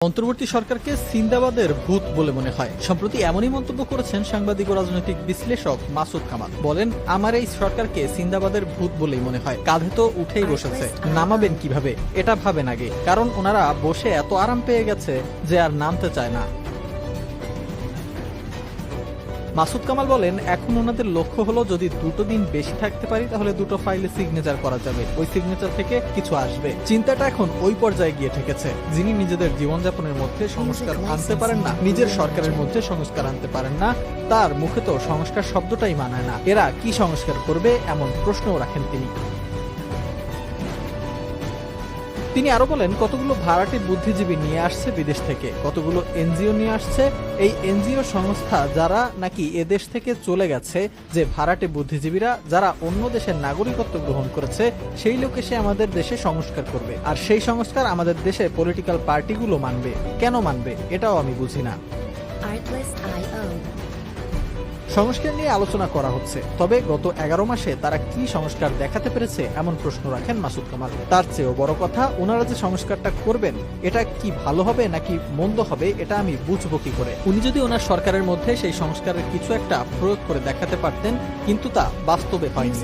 অন্তর্বর্তী সরকারকে সিন্দাবাদের ভূত বলে মনে হয়। সম্প্রতি এমনই মন্তব্য করেছেন সাংবাদিক ও রাজনৈতিক বিশ্লেষক মাসুদ কামাল। বলেন, আমার এই সরকারকে সিন্দাবাদের ভূত বলেই মনে হয়। কাঁধে তো উঠেই বসেছে। নামাবেন কীভাবে? এটা ভাবেন আগে। কারণ ওনারা বসে এত আরাম পেয়ে গেছে যে আর নামতে চায় না। মাসুদ কামাল বলেন, এখন ওনাদের লক্ষ্য হলো যদি দুটো দিন বেশি থাকতে পারি, তাহলে দুটো ফাইলে সিগনেচার করা যাবে। ওই সিগনেচার থেকে কিছু আসবে। চিন্তাটা এখন ওই পর্যায়ে গিয়ে ঠেকেছে, যিনি নিজেদের জীবনযাপনের মধ্যে সংস্কার আনতে পারেন না, নিজের সরকারের মধ্যে সংস্কার আনতে পারেন না, তার মুখে তো সংস্কার শব্দটাই মানায় না। এরা কি সংস্কার করবে, এমন প্রশ্নও রাখেন তিনি। তিনি আরও বলেন, কতগুলো ভাড়াটে বুদ্ধিজীবী নিয়ে আসছে বিদেশ থেকে? কতগুলো এনজিও নিয়ে আসছে? এই এনজিও সংস্থা যারা নাকি এদেশ থেকে চলে গেছে, যে ভাড়াটে বুদ্ধিজীবীরা, যারা অন্য দেশের নাগরিকত্ব গ্রহণ করেছে, সেই লোক এসে আমাদের দেশে সংস্কার করবে। আর সেই সংস্কার আমাদের দেশে পলিটিক্যাল পার্টিগুলো মানবে। কেন মানবে? এটাও আমি বুঝি না। সংস্কার নিয়ে আলোচনা করা হচ্ছে। তবে গত এগারো মাসে তারা কি সংস্কার দেখাতে পেরেছে এমন প্রশ্ন রাখেন মাসুদ কামাল। তার চেয়েও বড় কথা, ওনারা যে সংস্কারটা করবেন, এটা কি ভালো হবে নাকি মন্দ হবে, এটা আমি বুঝব কি করে? উনি যদি ওনার সরকারের মধ্যে সেই সংস্কারের কিছু একটা প্রয়োগ করে দেখাতে পারতেন, কিন্তু তা বাস্তবে হয়নি.